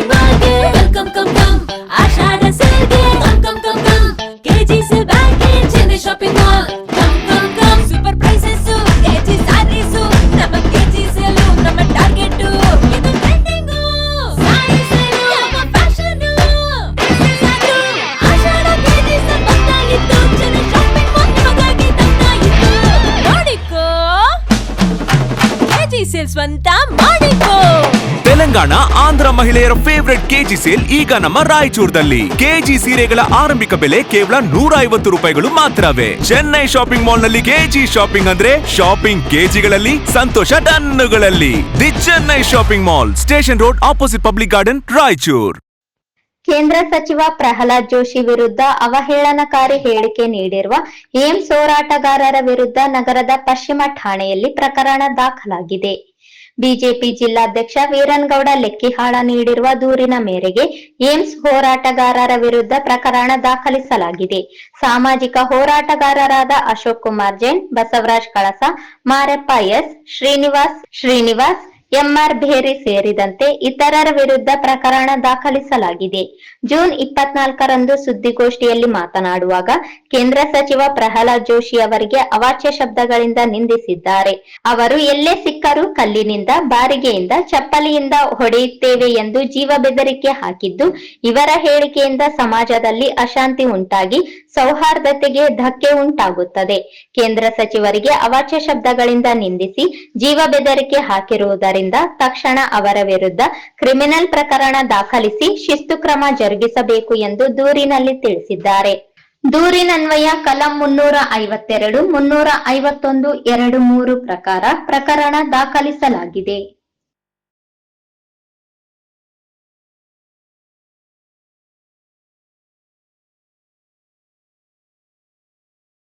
happy birthday welcome come come sale ಸ್ವಂತ ಮಾಡಿಕೋ ತೆಲಂಗಾಣ ಆಂಧ್ರ ಮಹಿಳೆಯರ ಫೇವರೆಟ್ ಕೆಜಿ ಸೇಲ್ ಈಗ ನಮ್ಮ ರಾಯಚೂರದಲ್ಲಿ ಕೆಜಿ ಸೀರೆಗಳ ಆರಂಭಿಕ ಬೆಲೆ ಕೇವಲ ನೂರ ಐವತ್ತು ರೂಪಾಯಿಗಳು ಮಾತ್ರವೇ. ಚೆನ್ನೈ ಶಾಪಿಂಗ್ ಮಾಲ್ನಲ್ಲಿ ಕೆಜಿ ಶಾಪಿಂಗ್ ಅಂದ್ರೆ ಶಾಪಿಂಗ್ ಕೆಜಿಗಳಲ್ಲಿ ಸಂತೋಷ ಟನ್ನುಗಳಲ್ಲಿ. The Chennai shopping mall station road opposite public garden Raichur. ಕೇಂದ್ರ ಸಚಿವ ಪ್ರಹ್ಲಾದ್ ಜೋಶಿ ವಿರುದ್ಧ ಅವಹೇಳನಕಾರಿ ಹೇಳಿಕೆ ನೀಡಿರುವ ಏಮ್ಸ್ ಹೋರಾಟಗಾರರ ವಿರುದ್ಧ ನಗರದ ಪಶ್ಚಿಮ ಠಾಣೆಯಲ್ಲಿ ಪ್ರಕರಣ ದಾಖಲಾಗಿದೆ. ಬಿಜೆಪಿ ಜಿಲ್ಲಾಧ್ಯಕ್ಷ ವೀರನ್ಗೌಡ ಲೆಕ್ಕಿಹಾಳ ನೀಡಿರುವ ದೂರಿನ ಮೇರೆಗೆ ಏಮ್ಸ್ ಹೋರಾಟಗಾರರ ವಿರುದ್ಧ ಪ್ರಕರಣ ದಾಖಲಿಸಲಾಗಿದೆ. ಸಾಮಾಜಿಕ ಹೋರಾಟಗಾರರಾದ ಅಶೋಕ್ ಕುಮಾರ್ ಜೈನ್, ಬಸವರಾಜ್ ಕಳಸ, ಮಾರಪ್ಪ ಎಸ್, ಶ್ರೀನಿವಾಸ್ ಶ್ರೀನಿವಾಸ್ ಎಂಆರ್ ಭೇರಿ ಸೇರಿದಂತೆ ಇತರರ ವಿರುದ್ಧ ಪ್ರಕರಣ ದಾಖಲಿಸಲಾಗಿದೆ. ಜೂನ್ ಇಪ್ಪತ್ನಾಲ್ಕರಂದು ಸುದ್ದಿಗೋಷ್ಠಿಯಲ್ಲಿ ಮಾತನಾಡುವಾಗ ಕೇಂದ್ರ ಸಚಿವ ಪ್ರಹ್ಲಾದ್ ಜೋಶಿ ಅವರಿಗೆ ಅವಾಚ್ಯ ಶಬ್ದಗಳಿಂದ ನಿಂದಿಸಿದ್ದಾರೆ. ಅವರು ಎಲ್ಲೇ ಸಿಕ್ಕರೂ ಕಲ್ಲಿನಿಂದ, ಬಾರಿಗೆಯಿಂದ, ಚಪ್ಪಲಿಯಿಂದ ಹೊಡೆಯುತ್ತೇವೆ ಎಂದು ಜೀವ ಬೆದರಿಕೆ ಹಾಕಿದ್ದು, ಇವರ ಹೇಳಿಕೆಯಿಂದ ಸಮಾಜದಲ್ಲಿ ಅಶಾಂತಿ ಉಂಟಾಗಿ ಸೌಹಾರ್ದತೆಗೆ ಧಕ್ಕೆ ಉಂಟಾಗುತ್ತದೆ. ಕೇಂದ್ರ ಸಚಿವರಿಗೆ ಅವಾಚ್ಯ ಶಬ್ದಗಳಿಂದ ನಿಂದಿಸಿ ಜೀವ ಬೆದರಿಕೆ ಹಾಕಿರುವುದರಿಂದ ತಕ್ಷಣ ಅವರ ವಿರುದ್ಧ ಕ್ರಿಮಿನಲ್ ಪ್ರಕರಣ ದಾಖಲಿಸಿ ಶಿಸ್ತು ಕ್ರಮ ಜರುಗಿಸಬೇಕು ಎಂದು ದೂರಿನಲ್ಲಿ ತಿಳಿಸಿದ್ದಾರೆ. ದೂರಿನನ್ವಯ ಕಲಂ ಮುನ್ನೂರ ಐವತ್ತೆರಡು, ಮುನ್ನೂರ ಐವತ್ತೊಂದು, ಎರಡು ಮೂರು ಪ್ರಕಾರ ಪ್ರಕರಣ ದಾಖಲಿಸಲಾಗಿದೆ.